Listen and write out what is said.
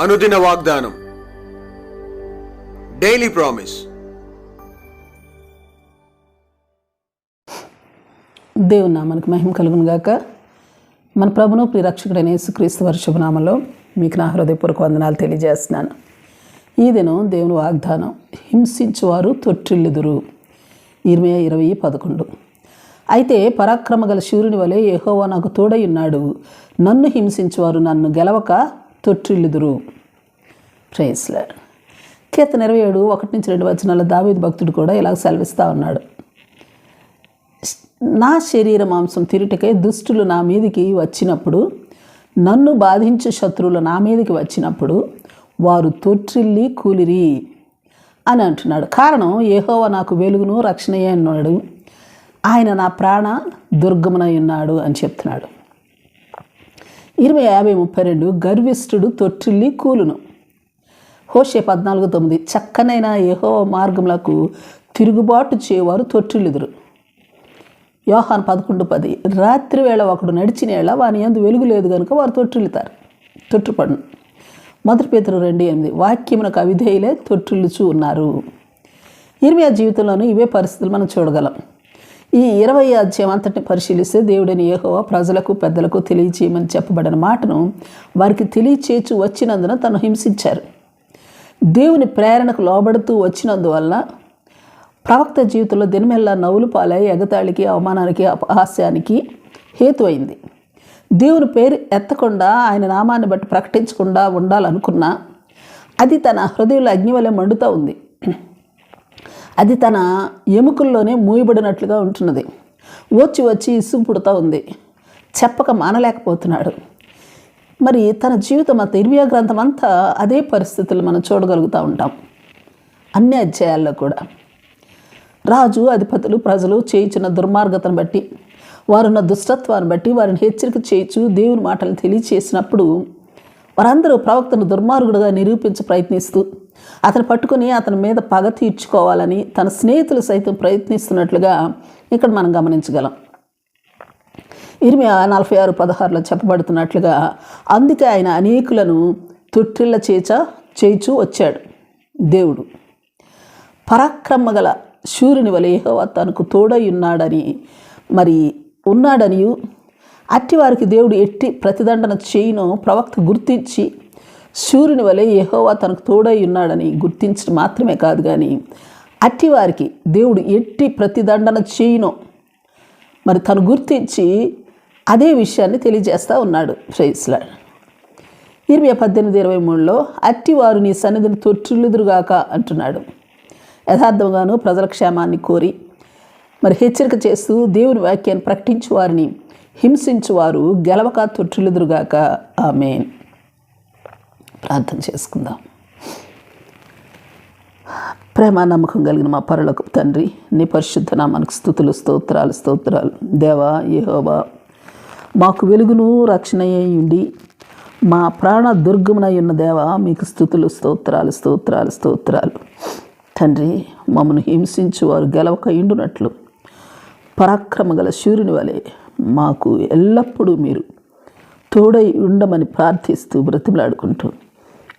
అనుదిన వాగ్దానం. Daily promise దేవుని నామానికి మహిమ కలుగును గాక. మన ప్రభును ప్రిరక్షకుడైన యేసుక్రీస్తు వారి శుభనామంలో మీకు నా హృదయపూర్వక వందనాలు తెలియజేస్తున్నాను. ఈ దినం దేవుని వాగ్దానం హింసించువారు తొట్టిల్లుదురు. ఇరవై ఇరవై పదకొండు. అయితే పరాక్రమ గల శూరుని వలె యెహోవా నాకు తోడై ఉన్నాడు. నన్ను హింసించువారు నన్ను గెలవక తొట్టిల్లుదురు. ప్రేస్లర్. కీర్తన ఇరవై ఏడు ఒకటి నుంచి రెండు వచనాల దావీదు భక్తుడు కూడా ఇలా సెలవిస్తూ ఉన్నాడు. నా శరీర మాంసం తిరుటకై దుష్టులు నా మీదికి వచ్చినప్పుడు నన్ను బాధించే శత్రువులు నా మీదకి వచ్చినప్పుడు వారు తొట్టిల్లి కూలిరి అని అంటున్నాడు. కారణం ఏహోవ నాకు వెలుగును రక్షణయే అన్నాడు. ఆయన నా ప్రాణ దుర్గమునై ఉన్నాడు అని చెప్తున్నాడు. ఇరవై యాభై ముప్పై రెండు గర్విష్ఠుడు తొట్టిల్లి కూలును. హోషే పద్నాలుగు తొమ్మిది చక్కనైన యహో మార్గములకు తిరుగుబాటు చేయవారు తొట్టిల్లుదురు. యోహాన్ పదకొండు పది రాత్రి వేళ ఒకడు నడిచిన వేళ వాని ఎందు వెలుగు లేదు కనుక వారు తొట్టిల్లుతారు తొట్టుపడును. మొదటి పేతులు రెండు ఎనిమిది వాక్యమునకు అవిధేయులే తొట్టిల్లుచూ ఉన్నారు. ఇరవై జీవితంలోనూ ఇవే పరిస్థితులు మనం చూడగలం. ఈ ఇరవై అధ్యాయం అంతటిని పరిశీలిస్తే దేవుడని ఏహోవా ప్రజలకు పెద్దలకు తెలియచేయమని చెప్పబడిన మాటను వారికి తెలియచేయచు వచ్చినందున తను హింసించారు. దేవుని ప్రేరణకు లోబడుతూ వచ్చినందువల్ల ప్రవక్త జీవితంలో దినమెల్లా నవ్వులు పాలై ఎగతాళికి అవమానానికి అపహాస్యానికి హేతు అయింది. దేవుని పేరు ఎత్తకుండా ఆయన నామాన్ని బట్టి ప్రకటించకుండా ఉండాలనుకున్నా అది తన హృదయంలో అగ్ని వలె మండుతూ ఉంది. అది తన ఎముకల్లోనే మూయబడినట్లుగా ఉంటున్నది. వచ్చి వచ్చి ఇసుగు పుడుతూ ఉంది. చెప్పక మానలేకపోతున్నాడు. మరి తన జీవితం అంతా ఇర్మియా గ్రంథం అంతా అదే పరిస్థితులు మనం చూడగలుగుతూ ఉంటాం. అన్ని అధ్యాయాల్లో కూడా. రాజు అధిపతులు ప్రజలు చేయించిన దుర్మార్గతను బట్టి వారున్న దుష్టత్వాన్ని బట్టి వారిని హెచ్చరిక చేయొచ్చు దేవుని మాటలు తెలియచేసినప్పుడు వారందరూ ప్రవక్తను దుర్మార్గుడుగా నిరూపించ ప్రయత్నిస్తూ అతను పట్టుకుని అతని మీద పగ తీర్చుకోవాలని తన స్నేహితులు సైతం ప్రయత్నిస్తున్నట్లుగా ఇక్కడ మనం గమనించగలం. ఇరిమి నలభై ఆరు పదహారులో చెప్పబడుతున్నట్లుగా అందుకే ఆయన అనేకులను తొట్టిళ్ళ చేచ చేయిచూ వచ్చాడు దేవుడు. పరాక్రమ గల శూరుని వలేహో తనకు తోడై ఉన్నాడని మరి ఉన్నాడనియు అట్టి వారికి దేవుడు ఎట్టి ప్రతిదండన చేయును ప్రవక్త గుర్తించి సూర్యుని వలె యహోవా తనకు తోడై ఉన్నాడని గుర్తించడం మాత్రమే కాదు కానీ అట్టి వారికి దేవుడు ఎట్టి ప్రతిదండన చేయను. మరి తను గుర్తించి అదే విషయాన్ని తెలియజేస్తూ ఉన్నాడు. ఫ్రైస్లాడ్ ఇరవై పద్దెనిమిది ఇరవై మూడులో అట్టి వారు నీ సన్నిధిని తొట్టిల్లుదురుగాక అంటున్నాడు. యథార్థంగాను ప్రజల క్షేమాన్ని కోరి మరి హెచ్చరిక చేస్తూ దేవుని వాక్యాన్ని ప్రకటించు వారిని హింసించువారు గెలవక తొట్టిల్లుదురుగాక ఆమెన్ ప్రార్థన చేసుకుందాం. ప్రేమ నమ్మకం కలిగిన మా పరులకు తండ్రి నీ పరిశుద్ధ నామానికి స్థుతులు స్తోత్రాలు స్తోత్రాలు. దేవా యహోవా మాకు వెలుగును రక్షణ మా ప్రాణ దుర్గమునై ఉన్న దేవా మీకు స్థుతులు స్తోత్రాలు స్తోత్రాలు స్తోత్రాలు. తండ్రి మమ్మను హింసించు వారు గెలవక ఇండునట్లు. పరాక్రమ గల సూర్యుని వలె మాకు ఎల్లప్పుడూ మీరు తోడై ఉండమని ప్రార్థిస్తూ బ్రతిమలాడుకుంటూ